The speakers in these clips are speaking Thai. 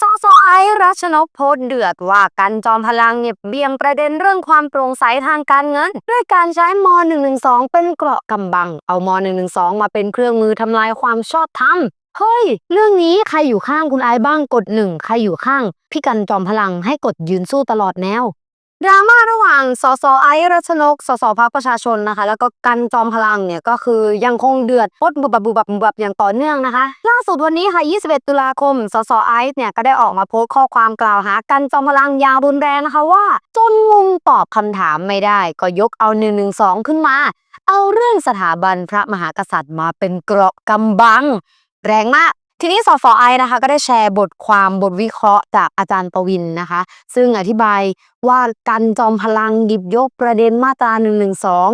สสไอไอรัชนกโพสต์เดือดว่ากันจอมพลังเงียบเบี่ยงประเด็นเรื่องความโปร่งใสทางการเงิน ด้วยการใช้ม .112 เป็นเกราะกำบัง เอาม .112 มาเป็นเครื่องมือทำลายความชอบธรรมเฮ้ย เรื่องนี้ใครอยู่ข้างคุณไอบ้างกดหนึ่งใครอยู่ข้าง พี่กันจอมพลังให้กดยืนสู้ตลอดแนว ดราม่าระหว่างสสไอซ์รัชนกสสพรรคประชาชนนะคะ แล้วก็กันจอมพลังเนี่ยก็คือยังคงเดือดพดบุบบับบุบบุบอย่างต่อเนื่องนะคะ ล่าสุดวันนี้ค่ะ 21 ตุลาคม สสไอซ์เนี่ยก็ได้ออกมาโพสต์ข้อความกล่าวหากันจอมพลังยางรุนแรงนะคะว่า จนงงตอบคำถามไม่ได้ ก็ยกเอา112ขึ้นมา เอาเรื่องสถาบันพระมหากษัตริย์มาเป็นเกราะกำบัง แรงมาก ทีนี้สฟไอนะคะก็ได้แชร์บทความบทวิเคราะห์จากอาจารย์ประวินนะคะ ซึ่งอธิบายว่ากันจอมพลังหยิบยกประเด็นมาตรา1นึ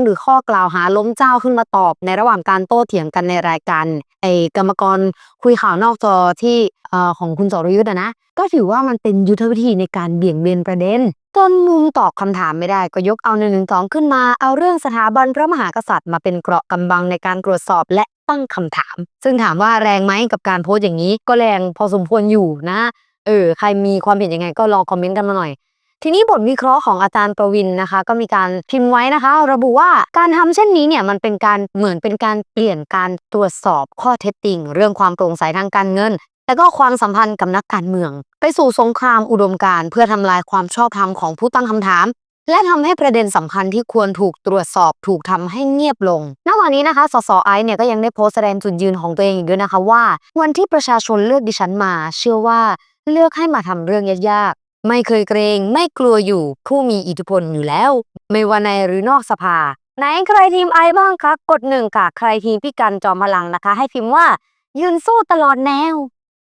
หรือข้อกล่าวหาล้มเจ้าขึ้นมาตอบ ในระหว่างการโต้เถียงกันในรายการไอกรรมกรคุยข่าวนอกจอที่อของคุณสรยุทธ์นะ ก็ถือว่ามันเป็นยุทธวิธีในการเบี่ยงเบนประเด็นจนมุมตอบคำถามไม่ได้ก็ยกเอา1นึขึ้นมา เอาเรื่องสถาบันพระมหากษัตริย์มาเป็นเกราะกำบังในการตรวจสอบและ ตั้งคำถาม ซึ่งถามว่าแรงไหมกับการโพสต์อย่างนี้ ก็แรงพอสมควรอยู่นะ เออใครมีความเห็นยังไง ก็ลองคอมเมนต์กันมาหน่อย ทีนี้บทวิเคราะห์ของอาจารย์ประวินนะคะ ก็มีการพิมพ์ไว้นะคะ ระบุว่าการทำเช่นนี้เนี่ยมันเป็นการเหมือนเป็นการเปลี่ยนการตรวจสอบข้อเท็จจริง เรื่องความโปร่งใสทางการเงินและก็ความสัมพันธ์กับนักการเมือง ไปสู่สงครามอุดมการเพื่อทำลายความชอบธรรมของผู้ตั้งคำถาม และทำให้ประเด็นสำคัญที่ควรถูกตรวจสอบถูกทำให้เงียบลงณวันนี้นะคะ สสไอซ์เนี่ยก็ยังได้โพสต์แสดงจุดยืนของตัวเองอีกด้วยนะคะว่า วันที่ประชาชนเลือกดิฉันมา เชื่อว่าเลือกให้มาทำเรื่องยากๆ ไม่เคยเกรง ไม่กลัวอยู่ผู้มีอิทธิพลอยู่แล้ว ไม่ว่าในหรือนอกสภา ไหนใครทีมไอบ้างคะ กดหนึ่งค่ะ ใครทีมพี่กันจอมพลังนะคะ ให้พิมพ์ว่ายืนสู้ตลอดแนว